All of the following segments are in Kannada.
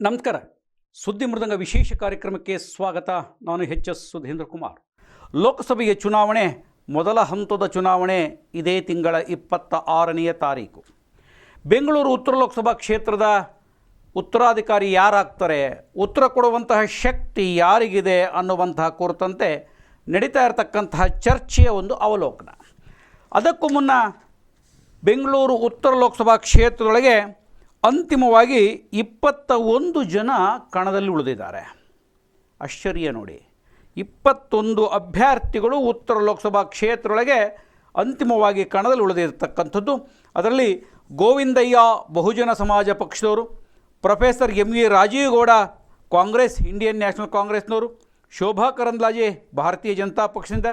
ನಮಸ್ಕಾರ. ಸುದ್ದಿ ಮೃದಂಗ ವಿಶೇಷ ಕಾರ್ಯಕ್ರಮಕ್ಕೆ ಸ್ವಾಗತ. ನಾನು ಎಚ್ ಎಸ್ ಸುಧೀಂದ್ರ ಕುಮಾರ್. ಲೋಕಸಭೆಯ ಚುನಾವಣೆ, ಮೊದಲ ಹಂತದ ಚುನಾವಣೆ ಇದೇ ತಿಂಗಳ ಇಪ್ಪತ್ತ ಆರನೆಯ ತಾರೀಕು. ಬೆಂಗಳೂರು ಉತ್ತರ ಲೋಕಸಭಾ ಕ್ಷೇತ್ರದ ಉತ್ತರಾಧಿಕಾರಿ ಯಾರಾಗ್ತಾರೆ, ಉತ್ತರ ಕೊಡುವಂತಹ ಶಕ್ತಿ ಯಾರಿಗಿದೆ ಅನ್ನುವಂತಹ ಕುರಿತಂತೆ ನಡೀತಾ ಇರತಕ್ಕಂತಹ ಚರ್ಚೆಯ ಒಂದು ಅವಲೋಕನ. ಅದಕ್ಕೂ ಮುನ್ನ ಬೆಂಗಳೂರು ಉತ್ತರ ಲೋಕಸಭಾ ಕ್ಷೇತ್ರದೊಳಗೆ ಅಂತಿಮವಾಗಿ ಇಪ್ಪತ್ತ ಒಂದು ಜನ ಕಣದಲ್ಲಿ ಉಳಿದಿದ್ದಾರೆ. ಆಶ್ಚರ್ಯ ನೋಡಿ. ಇಪ್ಪತ್ತೊಂದು ಅಭ್ಯರ್ಥಿಗಳು ಉತ್ತರ ಲೋಕಸಭಾ ಕ್ಷೇತ್ರದೊಳಗೆ ಅಂತಿಮವಾಗಿ ಕಣದಲ್ಲಿ ಉಳಿದಿರತಕ್ಕಂಥದ್ದು. ಅದರಲ್ಲಿ ಗೋವಿಂದಯ್ಯ ಬಹುಜನ ಸಮಾಜ ಪಕ್ಷದವರು, professor M V Rajeev Gowda Congress, Indian national ಕಾಂಗ್ರೆಸ್ನವರು, ಶೋಭಾ ಕರಂದ್ಲಾಜೆ ಭಾರತೀಯ ಜನತಾ ಪಕ್ಷದಿಂದ,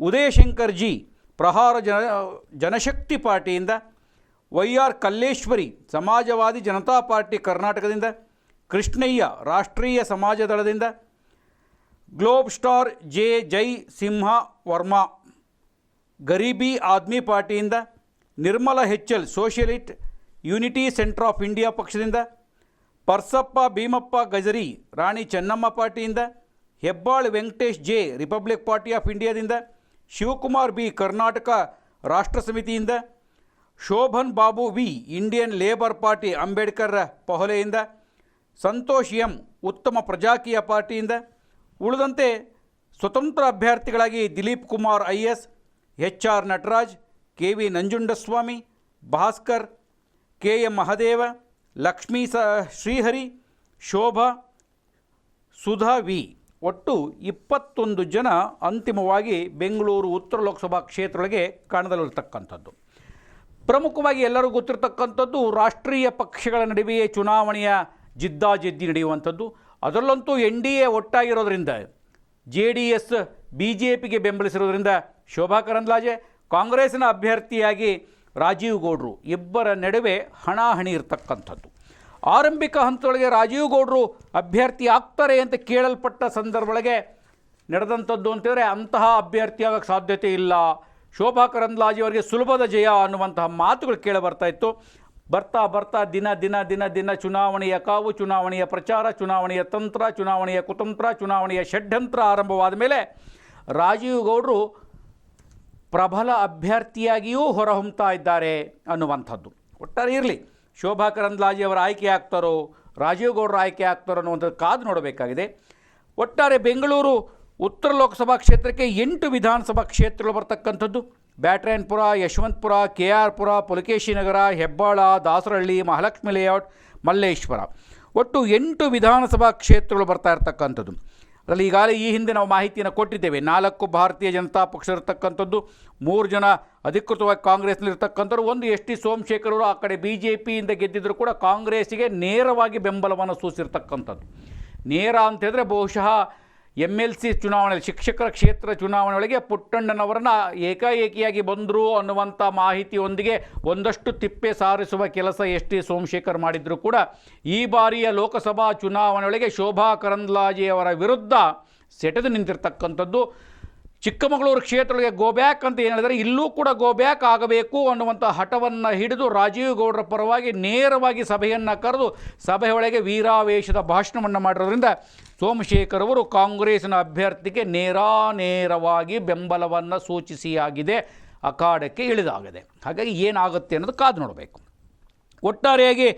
Udayashankar G Prahara Jana, Janashakti ಪಾರ್ಟಿಯಿಂದ Y R Kalleshwari, Samajwadi Janata party ಕರ್ನಾಟಕದಿಂದ, Krishnaiah, Rashtriya Samaj ದಳದಿಂದ globe star J. Jai. Simha Varma, Garibi Aadmi ಪಾರ್ಟಿಯಿಂದ, Nirmala ಹೆಚ್ಚಲ್ socialist unity centre of India ಪಕ್ಷದಿಂದ, Parasappa Bheemappa Gajari, Rani Chennamma ಪಾರ್ಟಿಯಿಂದ, Hebbal Venkatesh J. Republic party of ಇಂಡಿಯಾದಿಂದ, ಶಿವಕುಮಾರ್ ಬಿ. ಕರ್ನಾಟಕ ರಾಷ್ಟ್ರ ಸಮಿತಿಯಿಂದ Shobhan Babu V Indian labour party Ambedkar ಪೊಹಲೆಯಿಂದ, Santosh M, Uttama Prajakeeya ಪಾರ್ಟಿಯಿಂದ, ಉಳಿದಂತೆ ಸ್ವತಂತ್ರ ಅಭ್ಯರ್ಥಿಗಳಾಗಿ Dileep Kumar I S H R Nataraj, K V Nanjundaswamy, Bhaskar, K M Mahadeva, Lakshmi ಸ, ಶ್ರೀಹರಿ, ಶೋಭಾ, ಸುಧಾ ವಿ. ಒಟ್ಟು ಇಪ್ಪತ್ತೊಂದು ಜನ ಅಂತಿಮವಾಗಿ ಬೆಂಗಳೂರು ಉತ್ತರ ಲೋಕಸಭಾ ಕ್ಷೇತ್ರದೊಳಗೆ ಕಾಣದಲ್ಲಿರ್ತಕ್ಕಂಥದ್ದು. ಪ್ರಮುಖವಾಗಿ ಎಲ್ಲರೂ ಗೊತ್ತಿರತಕ್ಕಂಥದ್ದು ರಾಷ್ಟ್ರೀಯ ಪಕ್ಷಗಳ ನಡುವೆಯೇ ಚುನಾವಣೆಯ ಜಿದ್ದಾಜಿದ್ದಿ ನಡೆಯುವಂಥದ್ದು. ಅದರಲ್ಲಂತೂ N D A ಒಟ್ಟಾಗಿರೋದ್ರಿಂದ, J D S, B J ಪಿಗೆ ಬೆಂಬಲಿಸಿರೋದ್ರಿಂದ ಶೋಭಾ ಕರಂದ್ಲಾಜೆ ಕಾಂಗ್ರೆಸ್ನ ಅಭ್ಯರ್ಥಿಯಾಗಿ ರಾಜೀವ್ ಗೌಡ್ರು ಇಬ್ಬರ ನಡುವೆ ಹಣಾಹಣಿ ಇರತಕ್ಕಂಥದ್ದು. ಆರಂಭಿಕ ಹಂತದೊಳಗೆ ರಾಜೀವ್ ಗೌಡ್ರು ಅಭ್ಯರ್ಥಿ ಆಗ್ತಾರೆ ಅಂತ ಕೇಳಲ್ಪಟ್ಟ ಸಂದರ್ಭದೊಳಗೆ ನಡೆದಂಥದ್ದು ಅಂತಂದರೆ ಅಂತಹ ಅಭ್ಯರ್ಥಿ ಆಗೋಕ್ಕೆ ಸಾಧ್ಯತೆ ಇಲ್ಲ. ಶೋಭಾ ಕರಂದ್ಲಾಜಿ ಅವರಿಗೆ ಸುಲಭದ ಜಯ ಅನ್ನುವಂತಹ ಮಾತುಗಳು ಕೇಳಿ ಬರ್ತಾ ಇತ್ತು. ಬರ್ತಾ ಬರ್ತಾ ದಿನ ದಿನ ದಿನ ದಿನ ಚುನಾವಣೆಯ ಕಾವು, ಚುನಾವಣೆಯ ಪ್ರಚಾರ, ಚುನಾವಣೆಯ ತಂತ್ರ, ಚುನಾವಣೆಯ ಕುತಂತ್ರ, ಚುನಾವಣೆಯ ಷಡ್ಯಂತ್ರ ಆರಂಭವಾದ ಮೇಲೆ ರಾಜೀವ್ ಗೌಡರು ಪ್ರಬಲ ಅಭ್ಯರ್ಥಿಯಾಗಿಯೂ ಹೊರಹೊಮ್ತಾ ಇದ್ದಾರೆ ಅನ್ನುವಂಥದ್ದು. ಒಟ್ಟಾರೆ ಇರಲಿ, ಶೋಭಾ ಕರಂದ್ಲಾಜೆ ಅವರ ಆಯ್ಕೆ ಆಗ್ತಾರೋ, ರಾಜೀವ್ ಗೌಡರ ಆಯ್ಕೆ ಆಗ್ತಾರೋ ಅನ್ನುವಂಥದ್ದು ಕಾದು ನೋಡಬೇಕಾಗಿದೆ. ಒಟ್ಟಾರೆ ಬೆಂಗಳೂರು ಉತ್ತರ ಲೋಕಸಭಾ ಕ್ಷೇತ್ರಕ್ಕೆ ಎಂಟು ವಿಧಾನಸಭಾ ಕ್ಷೇತ್ರಗಳು ಬರ್ತಕ್ಕಂಥದ್ದು. Byatarayanapura, Yeshwanthpur K R Pura Pulakeshi Nagar, Hebbal, Dasarahalli, Mahalakshmi layout, Malleshwara. ಒಟ್ಟು ಎಂಟು ವಿಧಾನಸಭಾ ಕ್ಷೇತ್ರಗಳು ಬರ್ತಾ ಇರ್ತಕ್ಕಂಥದ್ದು. ಅದರಲ್ಲಿ ಈಗಾಗಲೇ ಈ ಹಿಂದೆ ನಾವು ಮಾಹಿತಿಯನ್ನು ಕೊಟ್ಟಿದ್ದೇವೆ. ನಾಲ್ಕು ಭಾರತೀಯ ಜನತಾ ಪಕ್ಷ ಇರತಕ್ಕಂಥದ್ದು, ಮೂರು ಜನ ಅಧಿಕೃತವಾಗಿ ಕಾಂಗ್ರೆಸ್ನಲ್ಲಿರ್ತಕ್ಕಂಥವ್ರು ಒಂದು ಎಸ್ ಟಿ ಸೋಮಶೇಖರ್ ಅವರು, ಆ ಕಡೆ ಬಿ ಜೆ ಪಿಯಿಂದ ಗೆದ್ದಿದ್ದರೂ ಕೂಡ ಕಾಂಗ್ರೆಸ್ಸಿಗೆ ನೇರವಾಗಿ ಬೆಂಬಲವನ್ನು ಸೂಚಿಸಿರ್ತಕ್ಕಂಥದ್ದು. ನೇರ ಅಂತ ಹೇಳಿದ್ರೆ ಬಹುಶಃ ಎಂ ಎಲ್ ಸಿ ಚುನಾವಣೆ, ಶಿಕ್ಷಕರ ಕ್ಷೇತ್ರ ಚುನಾವಣೆಯೊಳಗೆ ಪುಟ್ಟಣ್ಣನವರನ್ನ ಏಕಾಏಕಿಯಾಗಿ ಬಂದರು ಅನ್ನುವಂಥ ಮಾಹಿತಿಯೊಂದಿಗೆ ಒಂದಷ್ಟು ತಿಪ್ಪೆ ಸಾರಿಸುವ ಕೆಲಸ ಎಸ್ ಟಿ ಸೋಮಶೇಖರ್ ಮಾಡಿದರೂ ಕೂಡ. ಈ ಬಾರಿಯ ಲೋಕಸಭಾ ಚುನಾವಣೆಯೊಳಗೆ ಶೋಭಾ ಕರಂದ್ಲಾಜೆಯವರ ವಿರುದ್ಧ ಸೆಟೆದು ನಿಂತಿರ್ತಕ್ಕಂಥದ್ದು. ಚಿಕ್ಕಮಗಳೂರು ಕ್ಷೇತ್ರಗಳಿಗೆ ಗೋ ಬ್ಯಾಕ್ ಅಂತ ಏನು ಹೇಳಿದರೆ, ಇಲ್ಲೂ ಕೂಡ ಗೋ ಬ್ಯಾಕ್ ಆಗಬೇಕು ಅನ್ನುವಂಥ ಹಠವನ್ನು ಹಿಡಿದು ರಾಜೀವ್ ಗೌಡರ ಪರವಾಗಿ ನೇರವಾಗಿ ಸಭೆಯನ್ನು ಕರೆದು ಸಭೆಯೊಳಗೆ ವೀರಾವೇಶದ ಭಾಷಣವನ್ನು ಮಾಡಿರೋದ್ರಿಂದ ಸೋಮಶೇಖರ್ ಅವರು ಕಾಂಗ್ರೆಸ್ನ ಅಭ್ಯರ್ಥಿಗೆ ನೇರಾನೇರವಾಗಿ ಬೆಂಬಲವನ್ನು ಸೂಚಿಸಿಯಾಗಿದೆ, ಅಖಾಡಕ್ಕೆ ಇಳಿದಾಗಿದೆ. ಹಾಗಾಗಿ ಏನಾಗುತ್ತೆ ಅನ್ನೋದು ಕಾದು ನೋಡಬೇಕು. ಒಟ್ಟಾರೆಯಾಗಿ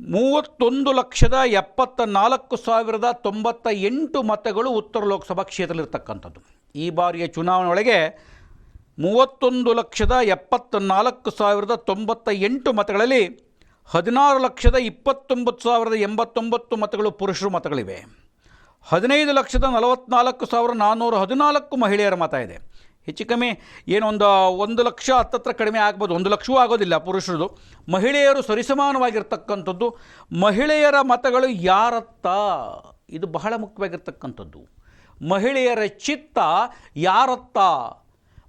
ಮೂವತ್ತೊಂದು ಲಕ್ಷದ ಎಪ್ಪತ್ತ ನಾಲ್ಕು ಸಾವಿರದ ತೊಂಬತ್ತ ಎಂಟು ಮತಗಳು ಉತ್ತರ ಲೋಕಸಭಾ ಕ್ಷೇತ್ರದಲ್ಲಿರ್ತಕ್ಕಂಥದ್ದು. ಈ ಬಾರಿಯ ಚುನಾವಣೆ ಒಳಗೆ ಮೂವತ್ತೊಂದು ಲಕ್ಷದ ಎಪ್ಪತ್ತ ನಾಲ್ಕು ಸಾವಿರದ ತೊಂಬತ್ತ ಎಂಟು ಮತಗಳಲ್ಲಿ ಹದಿನಾರು ಲಕ್ಷದ ಇಪ್ಪತ್ತೊಂಬತ್ತು ಸಾವಿರದ ಎಂಬತ್ತೊಂಬತ್ತು ಮತಗಳು ಪುರುಷರು ಮತಗಳಿವೆ. ಹದಿನೈದು ಲಕ್ಷದ ನಲವತ್ತ್ನಾಲ್ಕು ಸಾವಿರದ ನಾನ್ನೂರ ಹದಿನಾಲ್ಕು ಮಹಿಳೆಯರ ಮತ ಇದೆ. ಹೆಚ್ಚು ಕಮ್ಮಿ ಏನೊಂದು ಒಂದು ಲಕ್ಷ ಹತ್ತತ್ರ ಕಡಿಮೆ ಆಗ್ಬೋದು. ಒಂದು ಲಕ್ಷವೂ ಆಗೋದಿಲ್ಲ ಪುರುಷರದು. ಮಹಿಳೆಯರು ಸರಿಸಮಾನವಾಗಿರ್ತಕ್ಕಂಥದ್ದು. ಮಹಿಳೆಯರ ಮತಗಳು ಯಾರತ್ತ? ಇದು ಬಹಳ ಮುಖ್ಯವಾಗಿರ್ತಕ್ಕಂಥದ್ದು. ಮಹಿಳೆಯರ ಚಿತ್ತ ಯಾರತ್ತ?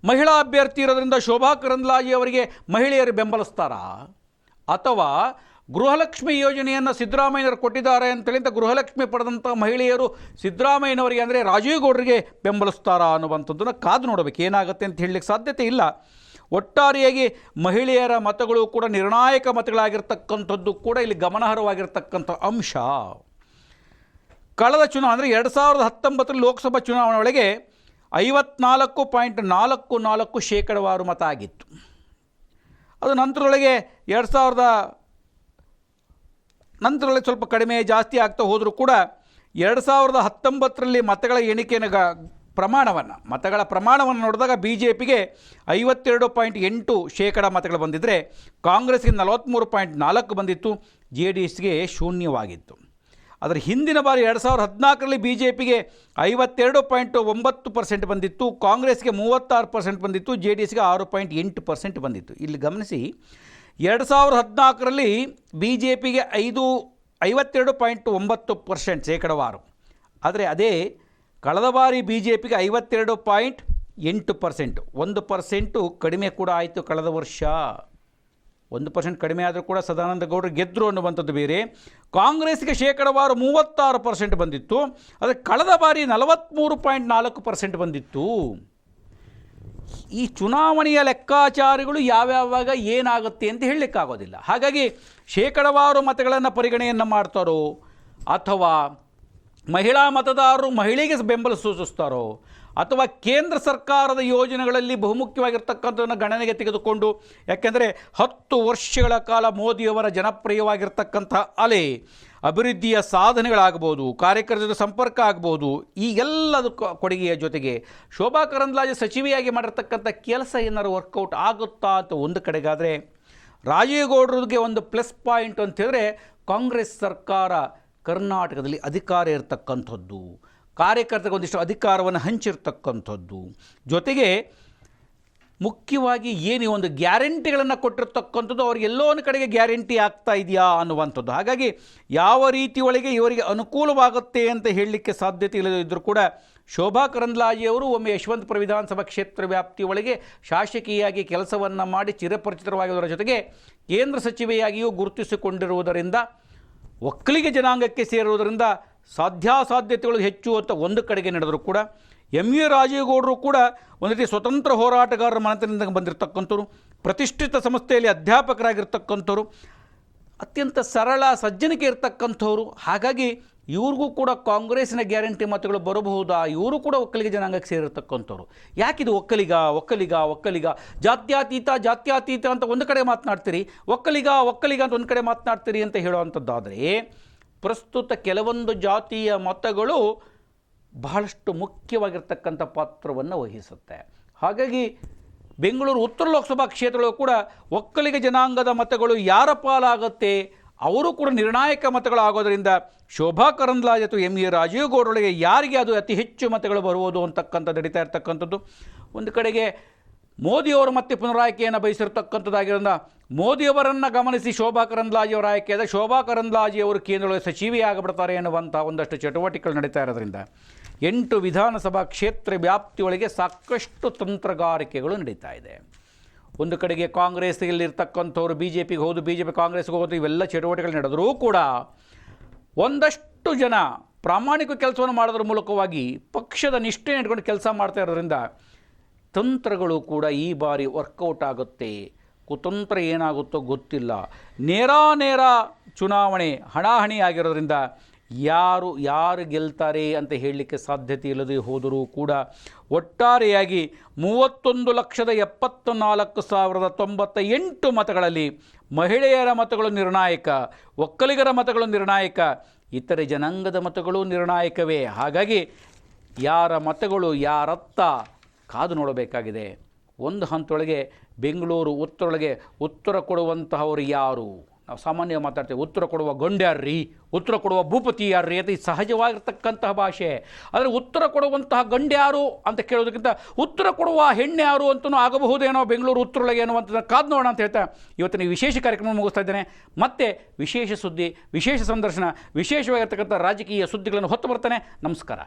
ಮಹಿಳಾ ಅಭ್ಯರ್ಥಿ ಇರೋದ್ರಿಂದ ಶೋಭಾ ಕರಂದ್ಲಾಜಿ ಅವರಿಗೆ ಮಹಿಳೆಯರು ಬೆಂಬಲಿಸ್ತಾರಾ? ಅಥವಾ ಗೃಹಲಕ್ಷ್ಮಿ ಯೋಜನೆಯನ್ನು ಸಿದ್ದರಾಮಯ್ಯನವರು ಕೊಟ್ಟಿದ್ದಾರೆ ಅಂತೇಳಿ ಅಂತ ಗೃಹಲಕ್ಷ್ಮಿ ಪಡೆದಂಥ ಮಹಿಳೆಯರು ಸಿದ್ದರಾಮಯ್ಯನವರಿಗೆ ಅಂದರೆ ರಾಜೀವ್ ಗೌಡರಿಗೆ ಬೆಂಬಲಿಸ್ತಾರಾ ಅನ್ನುವಂಥದ್ದನ್ನು ಕಾದು ನೋಡಬೇಕು. ಏನಾಗುತ್ತೆ ಅಂತ ಹೇಳಲಿಕ್ಕೆ ಸಾಧ್ಯತೆ ಇಲ್ಲ. ಒಟ್ಟಾರೆಯಾಗಿ ಮಹಿಳೆಯರ ಮತಗಳು ಕೂಡ ನಿರ್ಣಾಯಕ ಮತಗಳಾಗಿರ್ತಕ್ಕಂಥದ್ದು ಕೂಡ ಇಲ್ಲಿ ಗಮನಾರ್ಹವಾಗಿರ್ತಕ್ಕಂಥ ಅಂಶ. ಕಳೆದ ಚುನಾವಣೆ ಅಂದರೆ ಎರಡು ಸಾವಿರದ ಹತ್ತೊಂಬತ್ತರ ಲೋಕಸಭಾ ಚುನಾವಣೆ ಒಳಗೆ ಐವತ್ನಾಲ್ಕು ಪಾಯಿಂಟ್ ನಾಲ್ಕು ನಾಲ್ಕು ಶೇಕಡವಾರು ಮತ ಆಗಿತ್ತು. ಅದು ನಂತರದೊಳಗೆ ಎರಡು ಸಾವಿರದ ನಂತರದಲ್ಲಿ ಸ್ವಲ್ಪ ಕಡಿಮೆ ಜಾಸ್ತಿ ಆಗ್ತಾ ಹೋದರೂ ಕೂಡ ಎರಡು ಸಾವಿರದ ಹತ್ತೊಂಬತ್ತರಲ್ಲಿ ಮತಗಳ ಎಣಿಕೆಯ ಗ, ಪ್ರಮಾಣವನ್ನು, ಮತಗಳ ಪ್ರಮಾಣವನ್ನು ನೋಡಿದಾಗ ಬಿ ಜೆ ಪಿಗೆ ಐವತ್ತೆರಡು ಪಾಯಿಂಟ್ ಎಂಟು ಶೇಕಡ ಮತಗಳು ಬಂದಿದ್ದರೆ ಕಾಂಗ್ರೆಸ್ಗೆ ನಲವತ್ತ್ಮೂರು ಪಾಯಿಂಟ್ ನಾಲ್ಕು ಬಂದಿತ್ತು, ಜೆ ಡಿ ಎಸ್ಗೆ ಶೂನ್ಯವಾಗಿತ್ತು. ಅದರ ಹಿಂದಿನ ಬಾರಿ ಎರಡು ಸಾವಿರದ ಹದಿನಾಲ್ಕರಲ್ಲಿ ಬಿ ಜೆ ಪಿಗೆ ಐವತ್ತೆರಡು ಪಾಯಿಂಟ್ ಒಂಬತ್ತು ಪರ್ಸೆಂಟ್ ಬಂದಿತ್ತು, ಕಾಂಗ್ರೆಸ್ಗೆ ಮೂವತ್ತಾರು ಪರ್ಸೆಂಟ್ ಬಂದಿತ್ತು, ಜೆ ಡಿ ಎಸ್ಗೆ ಆರು ಪಾಯಿಂಟ್ ಎಂಟು ಪರ್ಸೆಂಟ್ ಬಂದಿತ್ತು. ಇಲ್ಲಿ ಗಮನಿಸಿ ಎರಡು ಸಾವಿರದ ಹದಿನಾಲ್ಕರಲ್ಲಿ ಬಿ ಜೆ ಪಿಗೆ ಐದು, ಐವತ್ತೆರಡು ಪಾಯಿಂಟ್ ಒಂಬತ್ತು ಪರ್ಸೆಂಟ್ ಶೇಕಡವಾರು. ಆದರೆ ಅದೇ ಕಳೆದ ಬಾರಿ ಬಿ ಜೆ ಪಿಗೆ ಐವತ್ತೆರಡು ಪಾಯಿಂಟ್ ಎಂಟು ಪರ್ಸೆಂಟ್, ಒಂದು ಪರ್ಸೆಂಟು ಕಡಿಮೆ ಕೂಡ ಆಯಿತು ಕಳೆದ ವರ್ಷ. ಒಂದು ಪರ್ಸೆಂಟ್ ಕಡಿಮೆ ಆದರೂ ಕೂಡ ಸದಾನಂದ ಗೌಡರು ಗೆದ್ದರು ಅನ್ನುವಂಥದ್ದು ಬೇರೆ. ಕಾಂಗ್ರೆಸ್ಗೆ ಶೇಕಡವಾರು ಮೂವತ್ತಾರು ಪರ್ಸೆಂಟ್ ಬಂದಿತ್ತು. ಆದರೆ ಕಳೆದ ಬಾರಿ ನಲವತ್ತ್ಮೂರು ಪಾಯಿಂಟ್ ನಾಲ್ಕು ಪರ್ಸೆಂಟ್ ಬಂದಿತ್ತು. ಈ ಚುನಾವಣೆಯ ಲೆಕ್ಕಾಚಾರಗಳು ಯಾವ್ಯಾವಾಗ ಏನಾಗುತ್ತೆ ಅಂತ ಹೇಳಲಿಕ್ಕಾಗೋದಿಲ್ಲ. ಹಾಗಾಗಿ ಶೇಕಡವಾರು ಮತಗಳನ್ನು ಪರಿಗಣೆಯನ್ನು ಮಾಡ್ತಾರೋ ಅಥವಾ ಮಹಿಳಾ ಮತದಾರರು ಮಹಿಳೆಗೆ ಬೆಂಬಲ ಸೂಚಿಸ್ತಾರೋ ಅಥವಾ ಕೇಂದ್ರ ಸರ್ಕಾರದ ಯೋಜನೆಗಳಲ್ಲಿ ಬಹುಮುಖ್ಯವಾಗಿರ್ತಕ್ಕಂಥದ್ದನ್ನು ಗಣನೆಗೆ ತೆಗೆದುಕೊಂಡು, ಯಾಕೆಂದರೆ ಹತ್ತು ವರ್ಷಗಳ ಕಾಲ ಮೋದಿಯವರ ಜನಪ್ರಿಯವಾಗಿರ್ತಕ್ಕಂಥ ಅಲೆ ಅಭಿವೃದ್ಧಿಯ ಸಾಧನೆಗಳಾಗ್ಬೋದು ಕಾರ್ಯಕರ್ತರ ಸಂಪರ್ಕ ಆಗ್ಬೋದು ಈ ಎಲ್ಲದ ಕೊಡುಗೆಯ ಜೊತೆಗೆ ಶೋಭಾ ಕರಂದ್ಲಾಜೆ ಸಚಿವೆಯಾಗಿ ಮಾಡಿರ್ತಕ್ಕಂಥ ಕೆಲಸ ಏನಾದ್ರು ವರ್ಕೌಟ್ ಆಗುತ್ತಾ ಅಂತ ಒಂದು ಕಡೆಗಾದರೆ ರಾಜೇಗೌಡರಿಗೆ ಒಂದು ಪ್ಲಸ್ ಪಾಯಿಂಟ್ ಅಂತ ಹೇಳಿದ್ರೆ ಕಾಂಗ್ರೆಸ್ ಸರ್ಕಾರ ಕರ್ನಾಟಕದಲ್ಲಿ ಅಧಿಕಾರ ಇರತಕ್ಕಂಥದ್ದು. ಕಾರ್ಯಕರ್ತರಿಗೆ ಒಂದಿಷ್ಟು ಅಧಿಕಾರವನ್ನು ಹಂಚಿರ್ತಕ್ಕಂಥದ್ದು. ಜೊತೆಗೆ ಮುಖ್ಯವಾಗಿ ಏನು ಒಂದು ಗ್ಯಾರಂಟಿಗಳನ್ನು ಕೊಟ್ಟಿರ್ತಕ್ಕಂಥದ್ದು ಅವ್ರಿಗೆ ಎಲ್ಲೋ ಒಂದು ಕಡೆಗೆ ಗ್ಯಾರಂಟಿ ಆಗ್ತಾ ಇದೆಯಾ ಅನ್ನುವಂಥದ್ದು. ಹಾಗಾಗಿ ಯಾವ ರೀತಿಯೊಳಗೆ ಇವರಿಗೆ ಅನುಕೂಲವಾಗುತ್ತೆ ಅಂತ ಹೇಳಲಿಕ್ಕೆ ಸಾಧ್ಯತೆ ಇಲ್ಲದಿದ್ದರೂ ಕೂಡ ಶೋಭಾ ಕರಂದ್ಲಾಜಿಯವರು ಒಮ್ಮೆ ಯಶವಂತಪುರ ವಿಧಾನಸಭಾ ಕ್ಷೇತ್ರ ವ್ಯಾಪ್ತಿಯೊಳಗೆ ಶಾಸಕಿಯಾಗಿ ಕೆಲಸವನ್ನು ಮಾಡಿ ಚಿರಪರಿಚಿತವಾಗಿರುವುದರ ಜೊತೆಗೆ ಕೇಂದ್ರ ಸಚಿವೆಯಾಗಿಯೂ ಗುರುತಿಸಿಕೊಂಡಿರುವುದರಿಂದ, ಒಕ್ಕಲಿಗ ಜನಾಂಗಕ್ಕೆ ಸೇರುವುದರಿಂದ ಸಾಧ್ಯಾಸಾಧ್ಯತೆಗಳು ಹೆಚ್ಚು ಅಂತ ಒಂದು ಕಡೆಗೆ ನಡೆದರೂ ಕೂಡ ಎಂ ಎ ರಾಜೇಗೌಡರು ಕೂಡ ಒಂದು ರೀತಿ ಸ್ವತಂತ್ರ ಹೋರಾಟಗಾರರ ಮನೆತನದಿಂದ ಬಂದಿರತಕ್ಕಂಥವ್ರು, ಪ್ರತಿಷ್ಠಿತ ಸಂಸ್ಥೆಯಲ್ಲಿ ಅಧ್ಯಾಪಕರಾಗಿರ್ತಕ್ಕಂಥವ್ರು, ಅತ್ಯಂತ ಸರಳ ಸಜ್ಜನಿಕೆ ಇರ್ತಕ್ಕಂಥವ್ರು. ಹಾಗಾಗಿ ಇವ್ರಿಗೂ ಕೂಡ ಕಾಂಗ್ರೆಸ್ಸಿನ ಗ್ಯಾರಂಟಿ ಮತಗಳು ಬರಬಹುದಾ? ಇವರು ಕೂಡ ಒಕ್ಕಲಿಗ ಜನಾಂಗಕ್ಕೆ ಸೇರಿರ್ತಕ್ಕಂಥವ್ರು. ಯಾಕಿದು ಒಕ್ಕಲಿಗ ಒಕ್ಕಲಿಗ ಒಕ್ಕಲಿಗ? ಜಾತ್ಯಾತೀತ ಜಾತ್ಯಾತೀತ ಅಂತ ಒಂದು ಕಡೆ ಮಾತನಾಡ್ತೀರಿ, ಒಕ್ಕಲಿಗ ಒಕ್ಕಲಿಗ ಅಂತ ಒಂದು ಕಡೆ ಮಾತನಾಡ್ತೀರಿ ಅಂತ ಹೇಳುವಂಥದ್ದಾದರೆ ಪ್ರಸ್ತುತ ಕೆಲವೊಂದು ಜಾತಿಯ ಮತಗಳು ಬಹಳಷ್ಟು ಮುಖ್ಯವಾಗಿರ್ತಕ್ಕಂಥ ಪಾತ್ರವನ್ನು ವಹಿಸುತ್ತೆ. ಹಾಗಾಗಿ ಬೆಂಗಳೂರು ಉತ್ತರ ಲೋಕಸಭಾ ಕ್ಷೇತ್ರಗಳು ಕೂಡ ಒಕ್ಕಲಿಗ ಜನಾಂಗದ ಮತಗಳು ಯಾರ ಪಾಲಾಗುತ್ತೆ? ಅವರು ಕೂಡ ನಿರ್ಣಾಯಕ ಮತಗಳಾಗೋದರಿಂದ ಶೋಭಾ ಕರಂದ್ಲಾಜೆ ಅಥವಾ ಎಂ ಎ ರಾಜೀವ್ ಗೌಡರೊಳಗೆ ಯಾರಿಗೆ ಅದು ಅತಿ ಹೆಚ್ಚು ಮತಗಳು ಬರುವುದು ಅಂತಕ್ಕಂಥದ್ದು ನಡೀತಾ ಇರ್ತಕ್ಕಂಥದ್ದು. ಒಂದು ಕಡೆಗೆ ಮೋದಿಯವರು ಮತ್ತೆ ಪುನರಾಯ್ಕೆಯನ್ನು ಬಯಸಿರತಕ್ಕಂಥದ್ದಾಗಿರೋದ್ರಿಂದ ಮೋದಿಯವರನ್ನು ಗಮನಿಸಿ ಶೋಭಾ ಕರಂದ್ಲಾಜೆಯವರ ಆಯ್ಕೆಯಾದ ಶೋಭಾ ಕರಂದ್ಲಾಜೆಯವರು ಕೇಂದ್ರದಲ್ಲಿ ಸಚಿವೆಯಾಗಿಬಿಡ್ತಾರೆ ಎನ್ನುವಂಥ ಒಂದಷ್ಟು ಚಟುವಟಿಕೆಗಳು ನಡೀತಾ ಇರೋದ್ರಿಂದ ಎಂಟು ವಿಧಾನಸಭಾ ಕ್ಷೇತ್ರ ವ್ಯಾಪ್ತಿಯೊಳಗೆ ಸಾಕಷ್ಟು ತಂತ್ರಗಾರಿಕೆಗಳು ನಡೀತಾ ಇದೆ. ಒಂದು ಕಡೆಗೆ ಕಾಂಗ್ರೆಸ್ಸಲ್ಲಿರ್ತಕ್ಕಂಥವ್ರು ಬಿ ಜೆ ಪಿಗೆ ಹೋದು ಬಿ ಜೆ ಪಿ ಕಾಂಗ್ರೆಸ್ಗೆ ಹೋದು ಇವೆಲ್ಲ ಚಟುವಟಿಕೆಗಳು ನಡೆದರೂ ಕೂಡ ಒಂದಷ್ಟು ಜನ ಪ್ರಾಮಾಣಿಕ ಕೆಲಸವನ್ನು ಮಾಡೋದ್ರ ಮೂಲಕವಾಗಿ ಪಕ್ಷದ ನಿಷ್ಠೆ ಇಟ್ಕೊಂಡು ಕೆಲಸ ಮಾಡ್ತಾ ಇರೋದ್ರಿಂದ ತಂತ್ರಗಳು ಕೂಡ ಈ ಬಾರಿ ವರ್ಕೌಟ್ ಆಗುತ್ತೆ. ಕುತಂತ್ರ ಏನಾಗುತ್ತೋ ಗೊತ್ತಿಲ್ಲ. ನೇರ ನೇರ ಚುನಾವಣೆ ಹಣಾಹಣಿ ಆಗಿರೋದ್ರಿಂದ ಯಾರು ಯಾರು ಗೆಲ್ತಾರೆ ಅಂತ ಹೇಳಲಿಕ್ಕೆ ಸಾಧ್ಯತೆ ಇಲ್ಲದೆ ಹೋದರೂ ಕೂಡ ಒಟ್ಟಾರೆಯಾಗಿ ಮೂವತ್ತೊಂದು ಲಕ್ಷದ ಎಪ್ಪತ್ತ ನಾಲ್ಕು ಸಾವಿರದ ತೊಂಬತ್ತ ಎಂಟು ಮತಗಳಲ್ಲಿ ಮಹಿಳೆಯರ ಮತಗಳು ನಿರ್ಣಾಯಕ, ಒಕ್ಕಲಿಗರ ಮತಗಳು ನಿರ್ಣಾಯಕ, ಇತರೆ ಜನಾಂಗದ ಮತಗಳು ನಿರ್ಣಾಯಕವೇ. ಹಾಗಾಗಿ ಯಾರ ಮತಗಳು ಯಾರತ್ತ ಕಾದು ನೋಡಬೇಕಾಗಿದೆ. ಒಂದು ಹಂತೊಳಗೆ ಬೆಂಗಳೂರು ಉತ್ತರೊಳಗೆ ಉತ್ತರ ಕೊಡುವಂತಹವರು ಯಾರು? ನಾವು ಸಾಮಾನ್ಯವಾಗಿ ಮಾತಾಡ್ತೇವೆ, ಉತ್ತರ ಕೊಡುವ ಗಂಡ್ಯಾರ್ರಿ ಉತ್ತರ ಕೊಡುವ ಭೂಪತಿ ಯಾರ್ರಿ? ಅಂತ ಸಹಜವಾಗಿರ್ತಕ್ಕಂತಹ ಭಾಷೆ. ಆದರೆ ಉತ್ತರ ಕೊಡುವಂತಹ ಗಂಡ್ಯಾರು ಅಂತ ಕೇಳೋದಕ್ಕಿಂತ ಉತ್ತರ ಕೊಡುವ ಹೆಣ್ಣ್ಯಾರು ಅಂತಲೂ ಆಗಬಹುದೇನೋ ಬೆಂಗಳೂರು ಉತ್ತರೊಳಗೆ ಅನ್ನುವಂಥದ್ದು ಕಾದು ನೋಡೋಣ ಅಂತ ಹೇಳ್ತಾ ಇವತ್ತಿನ ಈ ವಿಶೇಷ ಕಾರ್ಯಕ್ರಮ ಮುಗಿಸ್ತಾ ಇದ್ದೇನೆ. ಮತ್ತೆ ವಿಶೇಷ ಸುದ್ದಿ, ವಿಶೇಷ ಸಂದರ್ಶನ, ವಿಶೇಷವಾಗಿರ್ತಕ್ಕಂಥ ರಾಜಕೀಯ ಸುದ್ದಿಗಳನ್ನು ಹೊತ್ತು ಬರ್ತಾನೆ. ನಮಸ್ಕಾರ.